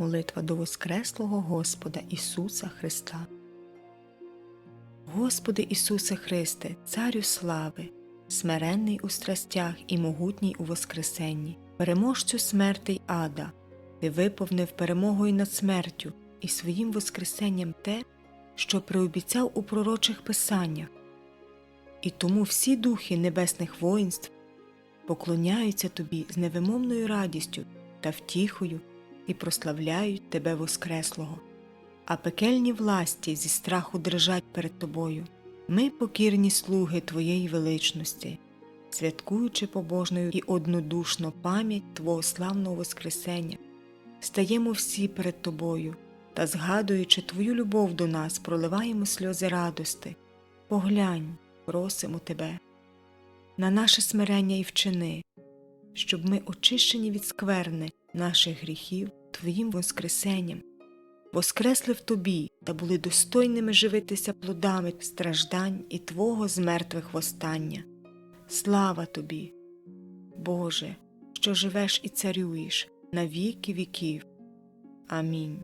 Молитва до Воскреслого Господа Ісуса Христа. Господи Ісусе Христе, Царю слави, смиренний у страстях і могутній у Воскресенні, переможцю смерти й ада, Ти виповнив перемогою над смертю і своїм Воскресенням те, що приобіцяв у пророчих писаннях. І тому всі духи небесних воїнств поклоняються Тобі з невимовною радістю та втіхою і прославляють Тебе Воскреслого. А пекельні власті зі страху дрижать перед Тобою. Ми покірні слуги Твоєї величності, святкуючи побожною і однодушно пам'ять Твого славного Воскресення, стаємо всі перед Тобою та, згадуючи Твою любов до нас, проливаємо сльози радости. Поглянь, просимо Тебе, на наше смирення і вчини, щоб ми, очищені від скверни наших гріхів, Твоїм Воскресенням, воскресли в Тобі та були достойними живитися плодами страждань і Твого з мертвих востання. Слава Тобі, Боже, що живеш і царюєш на віки віків. Амінь.